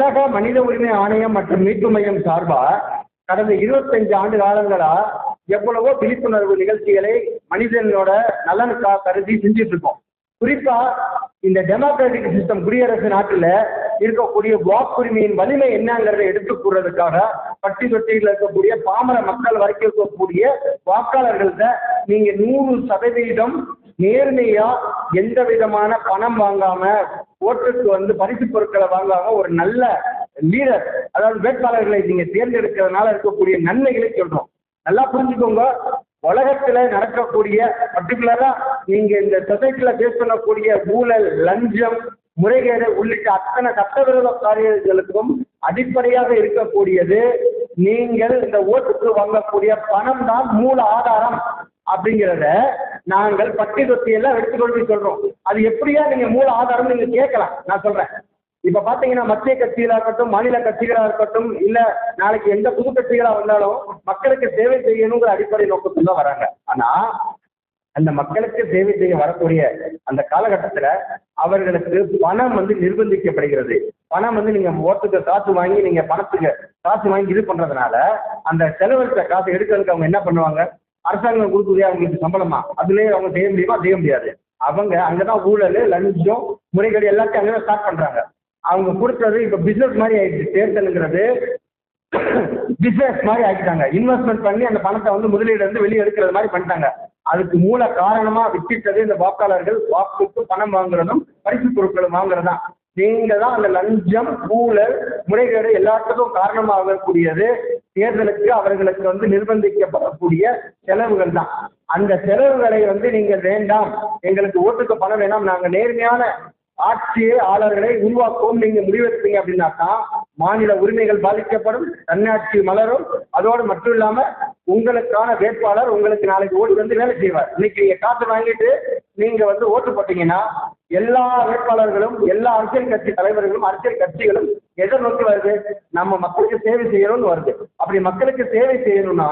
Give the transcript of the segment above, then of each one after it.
உலக மனித உரிமை ஆணையம் மற்றும் மீட்பு மையம் சார்பா கடந்த இருபத்தஞ்சு ஆண்டு காலங்களா எவ்வளவோ விழிப்புணர்வு நிகழ்ச்சிகளை மனிதனோட நலனுக்காக கருதி செஞ்சுட்டு இருக்கோம். குறிப்பா இந்த டெமோக்ராட்டிக் சிஸ்டம் குடியரசு நாட்டில் இருக்கக்கூடிய வாக்குரிமையின் வலிமை என்னங்கிறத எடுத்து கூறுறதுக்காக பட்டி தொட்டியில் இருக்கக்கூடிய பாமர மக்கள் வரைக்கும் இருக்கக்கூடிய வாக்காளர்கள்ட்ட நீங்க நூறு சதவீதம் நேர்மையா எந்த விதமான பணம் வாங்காம ஓட்டுக்கு வந்து பரிசு பொருட்களை வாங்குவாங்க. ஒரு நல்ல லீடர் அதாவது வேட்பாளர்களை நீங்க தேர்ந்தெடுக்கிறதுனால இருக்கக்கூடிய நன்மைகளை சொல்றோம். நல்லா புரிஞ்சுக்கோங்க. உலகத்துல நடக்கக்கூடிய பர்டிகுலரா நீங்க இந்த சொசைட்டில பேஸ் பண்ணக்கூடிய ஊழல் லஞ்சம் முறைகேடு உள்ளிட்ட அத்தனை சட்டவிரோத காரியங்களுக்கும் அடிப்படையாக இருக்கக்கூடியது. நீங்கள் இந்த ஓட்டுக்கு வாங்கக்கூடிய பணம் தான் மூல ஆதாரம் அப்படிங்கிறத நாங்கள் பட்டி தொட்டி எல்லாம் எடுத்துக்கொண்டு சொல்றோம். அது எப்படியா நீங்க மூல ஆதாரம் நீங்க கேட்கலாம். நான் சொல்றேன். இப்ப பாத்தீங்கன்னா மத்திய கட்சிகளா இருக்கட்டும் மாநில கட்சிகளா இருக்கட்டும் இல்ல நாளைக்கு எந்த புது கட்சிகளா வந்தாலும் மக்களுக்கு சேவை செய்யணுங்கிற அடிப்படை நோக்கத்துல தான் வராங்க. ஆனா அந்த மக்களுக்கு சேவை செய்ய வரக்கூடிய அந்த காலகட்டத்துல அவர்களுக்கு பணம் வந்து நிர்பந்திக்கப்படுகிறது. பணம் வந்து நீங்க ஓட்டுக்கு காசு வாங்கி நீங்க பணத்துக்கு காசு வாங்கி இது பண்றதுனால அந்த செலவழித்த காசு எடுக்கிறதுக்கு அவங்க என்ன பண்ணுவாங்க? அரசாங்கம் கொடுக்குதே அவங்களுக்கு சம்பளமா? அதுலேயே அவங்க செய்ய முடியுமா? செய்ய முடியாது. அவங்க அங்கதான் ஊழல் லஞ்சம் முறைகேடு எல்லாத்தையும் அங்கதான் ஸ்டார்ட் பண்றாங்க. அவங்க கொடுத்தது இப்ப பிசினஸ் மாதிரி ஆயிடுச்சு. தேர்தலுங்கிறது பிசினஸ் மாதிரி ஆக்கிட்டாங்க. இன்வெஸ்ட்மெண்ட் பண்ணி அந்த பணத்தை வந்து முதலீடு வந்து வெளியே எடுக்கிறது மாதிரி பண்ணிட்டாங்க. அதுக்கு மூல காரணமா வித்திட்டது இந்த வாக்காளர்கள். வாக்குக்கு பணம் வாங்குறதும் பரிசு பொருட்களும் வாங்குறதா நீங்க தான் அந்த லஞ்சம் ஊழல் முறைகேடு எல்லாத்துக்கும் காரணமாகக்கூடியது. தேர்தலுக்கு அவர்களுக்கு வந்து நிர்பந்திக்கப்படக்கூடிய செலவுகள் தான். அந்த செலவுகளை வந்து நீங்க வேண்டாம். எங்களுக்கு ஓட்டுக்கு பணம் வேண்டாம் நாங்க நேர்மையான ஆட்சியாளர்களை ஆளர்களை உருவாக்கவும். நீங்க முடிவெடுப்பீங்க அப்படின்னாக்கா மாநில உரிமைகள் பாதிக்கப்படும் தன்னாட்சி மலரும். அதோடு மட்டும் இல்லாம உங்களுக்கான வேட்பாளர் உங்களுக்கு நாளைக்கு ஓட்டு வந்து வேலை செய்வார். இன்னைக்கு நீங்க காசு வாங்கிட்டு நீங்க வந்து ஓட்டு போட்டீங்கன்னா எல்லா வேட்பாளர்களும் எல்லா அரசியல் கட்சி தலைவர்களும் அரசியல் கட்சிகளும் எதை நோக்கி வருது? நம்ம மக்களுக்கு சேவை செய்யணும்னு வருது. அப்படி மக்களுக்கு சேவை செய்யணும்னா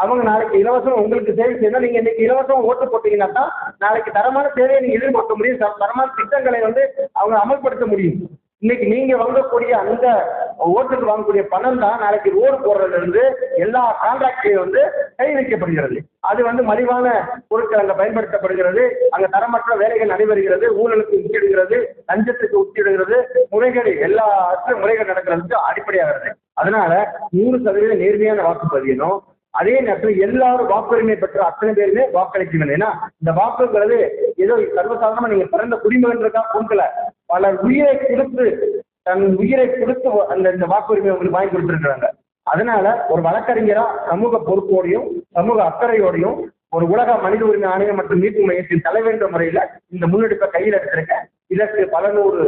அவங்க நாளைக்கு இலவசம் உங்களுக்கு சேவை செய்யணும் நீங்க இன்னைக்கு இலவசம் ஓட்டு போட்டீங்கன்னா தான் நாளைக்கு தரமான சேவையை நீங்க எதிர்பார்க்க முடியும். தரமான திட்டங்களை வந்து அவங்க அமல்படுத்த முடியும். இன்னைக்கு நீங்க வாங்கக்கூடிய அந்த ஓட்டுக்கு வாங்கக்கூடிய பணம் தான் நாளைக்கு ரோடு போடுறதுல இருந்து எல்லா கான்ட்ராக்டையும் வந்து கை வைக்கப்படுகிறது அது வந்து மலிவான பொருட்கள் அங்க பயன்படுத்தப்படுகிறது. அங்க தரமற்ற வேலைகள் நடைபெறுகிறது. ஊழலுக்கு உச்சிடுகிறது லஞ்சத்துக்கு உச்சிடுகிறது முறைகேடு எல்லா முறைகள் நடக்கிறதுக்கு அடிப்படையாகிறது. அதனால நூறு சதவீதம் நேர்மையான வாக்குப்பதியணும் அதே நேரத்தில் எல்லாரும் வாக்குரிமை பெற்ற அத்தனை பேருமே வாக்களிக்கணும். ஏன்னா இந்த வாக்குங்கிறது ஏதோ சர்வசாதாரணமா நீங்க பிறந்த குடிமகன்றதா பொங்கல. பலர் உயிரை கொடுத்து தன் உயிரை கொடுத்து அந்த இந்த வாக்குரிமை உங்களுக்கு வாங்கி கொடுத்துருக்கிறாங்க. அதனால ஒரு வழக்கறிஞரா சமூக பொறுப்போடையும் சமூக அக்கறையோடையும் ஒரு உலக மனித உரிமை ஆணையம் மற்றும் மீட்பு மையத்தின் தலைவர் முறையில இந்த முன்னெடுப்பை கையில் எடுத்திருக்கேன் இதற்கு பல நூறு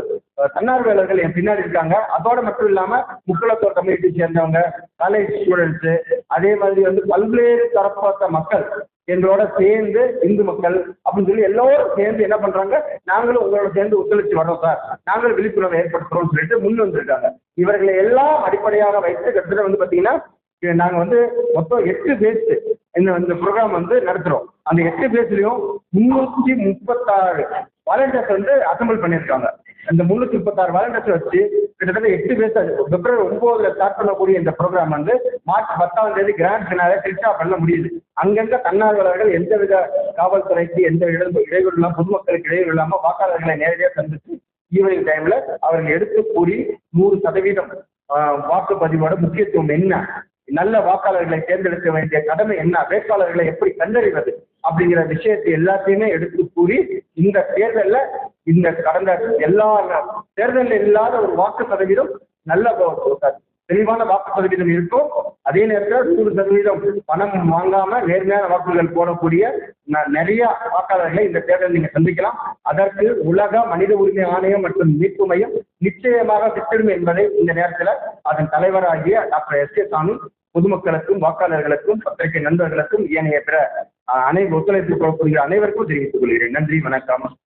தன்னார்வலர்கள் என் பின்னாடி இருக்காங்க. அதோட மட்டும் இல்லாம முக்குளத்தோர் கம்யூனிட்டி சேர்ந்தவங்க காலேஜ் ஸ்டூடெண்ட்ஸ் அதே மாதிரி வந்து பல்வேறு தரப்பட்ட மக்கள் எங்களோட சேர்ந்து இந்து மக்கள் அப்படின்னு சொல்லி எல்லோரும் சேர்ந்து என்ன பண்றாங்க? நாங்களும் உங்களோட சேர்ந்து ஒத்துழைச்சு வரோம் சார். நாங்களும் விழிப்புணர்வை ஏற்படுத்துறோம்னு சொல்லிட்டு முன் வந்திருக்காங்க. இவர்களை எல்லாம் அடிப்படையாக வைத்து கிட்டத்தட்ட வந்து பாத்தீங்கன்னா நாங்கள் நாங்க வந்து மொத்தம் எட்டு பேஸ் இந்த இந்த ப்ரோக்ராம் வந்து நடத்துறோம். அந்த எட்டு பேஸ்லயும் முன்னூத்தி முப்பத்தாறு வாலண்டியர்ஸ் வந்து அசம்பிள் பண்ணியிருக்காங்க. இந்த முந்நூற்றி முப்பத்தாறு வருடத்தை வச்சு கிட்டத்தட்ட எட்டு பேஸ் பிப்ரவரி ஒன்பதுல ஸ்டார்ட் பண்ணக்கூடிய இந்த ப்ரோக்ராம் வந்து மார்ச் பத்தாம் தேதி கிராண்ட் ஃபினாலே பண்ண முடியுது. அங்கங்க தன்னார்வலர்கள் எந்தவித காவல்துறைக்கு எந்த இடம் இடைவெளி இல்லாமல் பொதுமக்களுக்கு இடைவெளி இல்லாமல் வாக்காளர்களை நேரடியாக சந்தித்து ஈவினிங் டைம்ல அவர்கள் எடுத்து கூறி நூறு சதவீதம் வாக்குப்பதிவோட முக்கியத்துவம் என்ன நல்ல வாக்காளர்களை தேர்ந்தெடுக்க வேண்டிய கடமை என்ன வேட்பாளர்களை எப்படி கண்டறிவது அப்படிங்கிற விஷயத்தை எல்லாத்தையுமே எடுத்து கூறி இந்த தேர்தலில் இந்த கடந்த எல்லா தேர்தலில் இல்லாத ஒரு வாக்கு சதவீதம் நல்ல தெளிவான வாக்கு சதவீதம் இருக்கும். அதே நேரத்தில் நூறு சதவீதம் பணம் வாங்காம நேர்மையான வாக்குகள் போடக்கூடிய ந- நிறைய வாக்காளர்களை இந்த தேர்தலில் நீங்க சந்திக்கலாம். அதற்கு உலக மனித உரிமை ஆணையம் மற்றும் மீட்பு மையம் நிச்சயமாக திட்டிடும் என்பதை இந்த நேரத்தில் அதன் தலைவராகிய டாக்டர் எஸ் கே சாமி பொதுமக்களுக்கும் வாக்காளர்களுக்கும் பத்திரிகை நண்பர்களுக்கும் ஏனைய பிற அஹ், ஒத்துழைப்பு கொடுக்கிற அனைவருக்கும் தெரிவித்துக் கொள்கிறேன். நன்றி வணக்கம்.